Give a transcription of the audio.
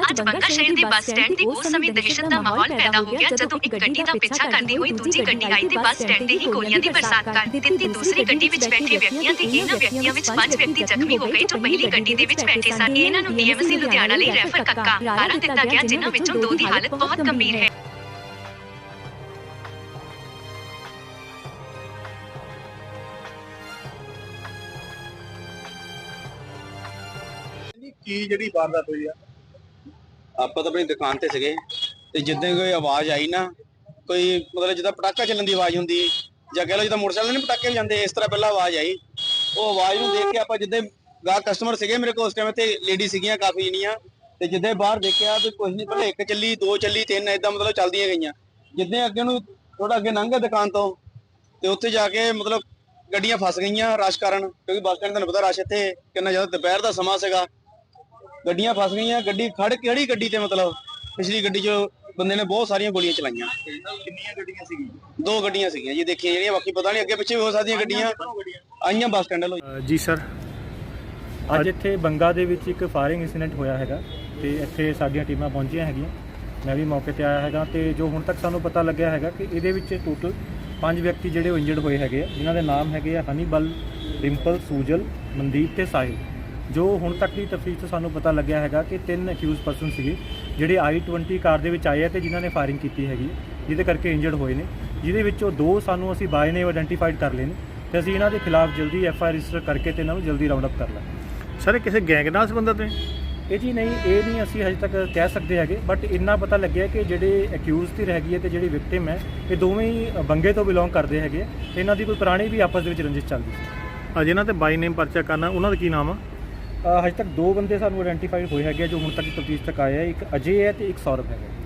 ਅੱਜ ਬੰਗਾ ਸ਼ਹਿਰ ਦੇ ਬੱਸ ਸਟੈਂਡ ਤੇ ਉਸ ਸਮੇਂ ਦਹਿਸ਼ਤ ਦਾ ਮਾਹੌਲ ਪੈਦਾ ਹੋ ਗਿਆ ਜਦੋਂ ਇੱਕ ਗੱਡੀ ਦਾ ਪਿੱਛਾ ਕਰਦੀ ਹੋਈ ਦੂਜੀ ਗੱਡੀ ਆਈ ਤੇ ਬੱਸ ਸਟੈਂਡ ਤੇ ਹੀ ਗੋਲੀਆਂ ਦੀ ਬਰਸਾਤ ਕਰ ਦਿੱਤੀ ਦੂਸਰੀ ਗੱਡੀ ਵਿੱਚ ਬੈਠੇ ਵਿਅਕਤੀਆਂ ਤੇ ਇਹਨਾਂ ਵਿਅਕਤੀਆਂ ਵਿੱਚ ਪੰਜ ਵਿਅਕਤੀ ਜ਼ਖਮੀ ਹੋ ਗਏ ਜੋ ਪਹਿਲੀ ਗੱਡੀ ਦੇ ਵਿੱਚ ਬੈਠੇ ਸਨ ਇਹਨਾਂ ਨੂੰ ਡੀਐਮਸੀ ਲੁਧਿਆਣਾ ਲਈ ਰੈਫਰ ਕੱਕਾ ਕਾਰਨ ਦਿੱਤਾ ਗਿਆ ਜਿਨ੍ਹਾਂ ਵਿੱਚੋਂ ਦੋ ਦੀ ਹਾਲਤ ਬਹੁਤ ਗੰਭੀਰ ਹੈ ਕੀ ਜਿਹੜੀ ਵਾਰਦਾਤ ਹੋਈ ਆ ਆਪਾਂ ਤਾਂ ਆਪਣੀ ਦੁਕਾਨ ਤੇ ਸੀਗੇ ਤੇ ਜਿੱਦਾਂ ਕੋਈ ਆਵਾਜ਼ ਆਈ ਨਾ, ਕੋਈ ਮਤਲਬ ਜਿੱਦਾਂ ਪਟਾਕਾ ਚੱਲਣ ਦੀ ਆਵਾਜ਼ ਹੁੰਦੀ, ਜਾਂ ਕਹਿ ਲਓ ਜਿੱਦਾਂ ਮੋਟਰਸਾਈਕਲ ਨਹੀਂ ਪਟਾਕੇ ਜਾਂਦੇ ਇਸ ਤਰ੍ਹਾਂ ਪਹਿਲਾਂ ਆਵਾਜ਼ ਆਈ। ਉਹ ਆਵਾਜ਼ ਨੂੰ ਦੇਖ ਕੇ ਆਪਾਂ ਜਿੱਦਾਂ ਗਾ ਕਸਟਮਰ ਸੀਗੇ ਮੇਰੇ ਕੋਲ, ਉਸ ਟਾਈਮ ਤੇ ਲੇਡੀ ਸੀਗੀਆਂ ਕਾਫੀ ਜਣੀਆਂ, ਤੇ ਜਿੱਦਾਂ ਬਾਹਰ ਦੇਖਿਆ ਤੇ ਕੁਝ ਨਹੀਂ ਪਹਿਲਾਂ ਇੱਕ ਚੱਲੀ, ਦੋ ਚੱਲੀ, ਤਿੰਨ ਏਦਾਂ ਮਤਲਬ ਚੱਲਦੀਆਂ ਗਈਆਂ। ਜਿੱਦਾਂ ਅੱਗੇ ਨੂੰ ਥੋੜਾ ਅੱਗੇ ਲੰਘ ਗਏ ਦੁਕਾਨ ਤੋਂ, ਤੇ ਉੱਥੇ ਜਾ ਕੇ ਮਤਲਬ ਗੱਡੀਆਂ ਫਸ ਗਈਆਂ ਰਸ਼ ਕਾਰਨ, ਕਿਉਂਕਿ ਬੱਸ ਸਟੈਂਡ ਤੁਹਾਨੂੰ ਪਤਾ ਰਸ਼ ਇੱਥੇ ਕਿੰਨਾ ਜ਼ਿਆਦਾ, ਦੁਪਹਿਰ ਦਾ ਸਮਾਂ ਸੀਗਾ। ਗੱਡੀਆਂ ਫਸ ਗਈਆਂ ਗੱਡੀ ਖੜ ਕਿਹੜੀ ਗੱਡੀ ਤੇ ਮਤਲਬ ਪਿਛਲੀ ਗੱਡੀ 'ਚ ਬੰਦੇ ਨੇ ਬਹੁਤ ਸਾਰੀਆਂ ਗੋਲੀਆਂ ਚਲਾਈਆਂ। ਕਿੰਨੀਆਂ ਗੱਡੀਆਂ ਸੀਗੀਆਂ? ਦੋ ਗੱਡੀਆਂ ਸੀਗੀਆਂ ਜੀ ਦੇਖੀਆਂ ਜਿਹੜੀਆਂ ਬਾਕੀ ਪਤਾ ਨਹੀਂ ਅੱਗੇ ਪਿੱਛੇ ਵੀ ਹੋ ਸਕਦੀਆਂ ਗੱਡੀਆਂ। ਆਈਆਂ ਬੱਸ ਸਟੈਂਡ ਅ, ਜੀ। ਸਰ ਅੱਜ ਇੱਥੇ ਬੰਗਾ ਦੇ ਵਿੱਚ ਇੱਕ ਫਾਇਰਿੰਗ ਇਨਸੀਡੈਂਟ ਹੋਇਆ ਹੈਗਾ ਤੇ ਇੱਥੇ ਸਾਡੀਆਂ ਟੀਮਾਂ ਪਹੁੰਚੀਆਂ ਹੈਗੀਆਂ। ਮੈਂ ਵੀ ਮੌਕੇ ਤੇ ਆਇਆ ਹੈਗਾ ਤੇ ਜੋ ਹੁਣ ਤੱਕ ਸਾਨੂੰ ਪਤਾ ਲੱਗਿਆ ਹੈਗਾ ਕਿ ਇਹਦੇ ਵਿੱਚ ਟੋਟਲ ਪੰਜ ਵਿਅਕਤੀ ਜਿਹੜੇ ਇੰਜਰਡ ਹੋਏ ਹੈਗੇ ਆ ਜਿਨ੍ਹਾਂ ਦੇ ਨਾਮ ਹੈਗੇ ਆ ਹਨੀਬਲ ਡਿੰਪਲ ਸੂਜਲ ਮਨਦੀਪ ਤੇ ਸਾਹਿਲ। ਜੋ ਹੁਣ ਤੱਕ ਦੀ ਤਫਤੀਸ਼ ਤੋਂ ਸਾਨੂੰ ਪਤਾ ਲੱਗਿਆ ਹੈਗਾ ਕਿ ਤਿੰਨ ਅਕਿਊਜ਼ ਪਰਸਨ ਸੀਗੇ ਜਿਹੜੇ i20 ਕਾਰ ਦੇ ਵਿੱਚ ਆਏ ਆ ਤੇ ਜਿਨ੍ਹਾਂ ਨੇ ਫਾਇਰਿੰਗ ਕੀਤੀ ਹੈਗੀ ਜਿਹਦੇ ਕਰਕੇ ਇੰਜਰਡ ਹੋਏ ਨੇ। ਜਿਹਦੇ ਵਿੱਚੋਂ ਦੋ ਸਾਨੂੰ ਅਸੀਂ ਬਾਏ ਨੇ ਆਇਡੈਂਟੀਫਾਈਡ ਕਰ ਲਏ ਨੇ ਤੇ ਅਸੀਂ ਇਹਨਾਂ ਦੇ ਖਿਲਾਫ ਜਲਦੀ ਐਫ ਆਈ ਰਜਿਸਟਰ ਕਰਕੇ ਤੇ ਇਹਨਾਂ ਨੂੰ ਜਲਦੀ ਰਾਉਂਡ ਅਪ ਕਰ ਲਾਂਗੇ। ਸਰ ਇਹ ਕਿਸੇ ਗੈਂਗ ਨਾਲ ਸੰਬੰਧਤ ਨੇ ਇਹ ਜੀ ਨਹੀਂ ਇਹ ਨਹੀਂ ਅਸੀਂ ਹਜੇ ਤੱਕ ਕਹਿ ਸਕਦੇ ਹੈਗੇ ਬਟ ਇੰਨਾ ਪਤਾ ਲੱਗਿਆ ਕਿ ਜਿਹੜੇ ਅਕਿਊਜ਼ ਦੀ ਰਹਿ ਗਈ ਹੈ ਤੇ ਜਿਹੜੀ ਵਿਕਟਿਮ ਹੈ ਇਹ ਦੋਵੇਂ ਹੀ ਬੰਗੇ ਤੋਂ ਬਿਲੋਂਗ ਕਰਦੇ ਹੈਗੇ ਤੇ ਇਹਨਾਂ ਦੀ ਕੋਈ ਪੁਰਾਣੀ ਵੀ ਆਪਸ ਦੇ ਵਿੱਚ ਰੰਜਿਸ਼ ਚੱਲਦੀ ਸੀ। ਆ ਜਿਨ੍ਹਾਂ ਤੇ ਬਾਈ ਨੇਮ ਪਰਚਾ ਕਰਨਾ ਉਹਨਾਂ ਦਾ ਕੀ ਨਾਮ ਆ? ਹਜੇ ਤੱਕ ਦੋ ਬੰਦੇ ਸਾਨੂੰ ਆਇਡੈਂਟੀਫਾਈਡ ਹੋਏ ਹੈਗੇ ਆ ਜੋ ਹੁਣ ਤੱਕ ਤਫਤੀਸ਼ ਤੱਕ ਆਏ ਆ। ਇੱਕ ਅਜੇ ਹੈ ਤੇ ਇੱਕ ਸੌਰਵ ਹੈਗਾ